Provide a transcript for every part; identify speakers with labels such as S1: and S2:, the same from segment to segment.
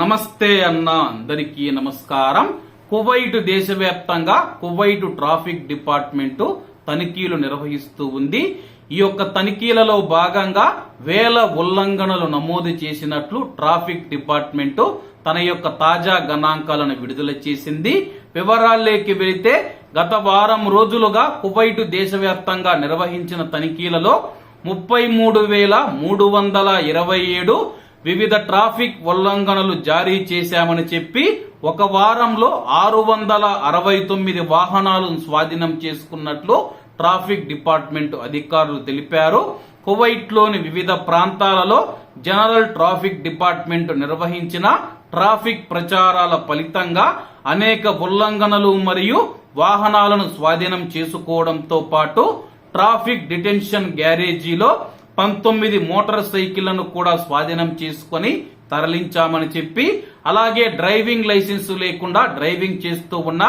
S1: నమస్తే అన్న అందరికీ నమస్కారం. కువైట్ దేశవ్యాప్తంగా కువైట్ ట్రాఫిక్ డిపార్ట్మెంట్ తనిఖీలు నిర్వహిస్తూ ఉంది. ఈ యొక్క తనిఖీలలో భాగంగా వేల ఉల్లంఘనలు నమోదు చేసినట్లు ట్రాఫిక్ డిపార్ట్మెంట్ తన యొక్క తాజా గణాంకాలను విడుదల చేసింది. వివరాల్లోకి వెళితే గత వారం రోజులుగా కువైట్ దేశవ్యాప్తంగా నిర్వహించిన తనిఖీలలో ముప్పై మూడు వేల మూడు వందల ఇరవై ఏడు వివిధ ట్రాఫిక్ ఉల్లంఘనలు జారీ చేశామని చెప్పి ఒక వారంలో ఆరు వందల అరవై తొమ్మిది వాహనాలను స్వాధీనం చేసుకున్నట్లు ట్రాఫిక్ డిపార్ట్మెంట్ అధికారులు తెలిపారు. కువైట్లోని వివిధ ప్రాంతాలలో జనరల్ ట్రాఫిక్ డిపార్ట్మెంట్ నిర్వహించిన ట్రాఫిక్ ప్రచారాల ఫలితంగా అనేక ఉల్లంఘనలు మరియు వాహనాలను స్వాధీనం చేసుకోవడంతో పాటు ట్రాఫిక్ డిటెన్షన్ గ్యారేజీలో పంతొమ్మిది మోటార్ సైకిళ్ళను కూడా స్వాధీనం చేసుకొని తరలించామని చెప్పి అలాగే డ్రైవింగ్ లైసెన్స్ లేకుండా డ్రైవింగ్ చేస్తూ ఉన్న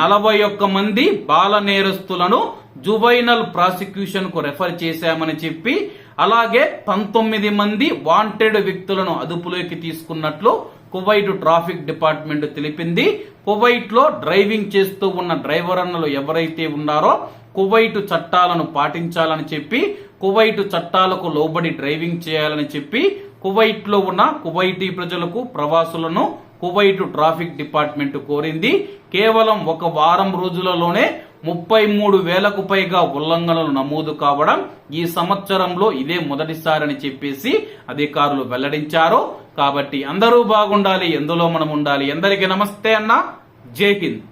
S1: నలభై ఒక్క మంది బాల నేరస్తులను జువైనల్ ప్రాసిక్యూషన్కు రెఫర్ చేశామని చెప్పి అలాగే పంతొమ్మిది మంది వాంటెడ్ వ్యక్తులను అదుపులోకి తీసుకున్నట్లు కువైట్ ట్రాఫిక్ డిపార్ట్మెంట్ తెలిపింది. కువైట్లో డ్రైవింగ్ చేస్తూ ఉన్న డ్రైవర్ అన్నలు ఎవరైతే ఉన్నారో కువైట్ చట్టాలను పాటించాలని చెప్పి కువైట్ చట్టాలకు లోబడి డ్రైవింగ్ చేయాలని చెప్పి కువైట్లో ఉన్న కువైటీ ప్రజలకు ప్రవాసులను కువైట్ ట్రాఫిక్ డిపార్ట్మెంట్ కోరింది. కేవలం ఒక వారం రోజులలోనే ముప్పై మూడు వేలకు పైగా ఉల్లంఘనలు నమోదు కావడం ఈ సంవత్సరంలో ఇదే మొదటిసారని చెప్పేసి అధికారులు వెల్లడించారు. కాబట్టి అందరూ బాగుండాలి ఎందులో మనం ఉండాలి. ఎందరికీ నమస్తే అన్న. జై హింద్.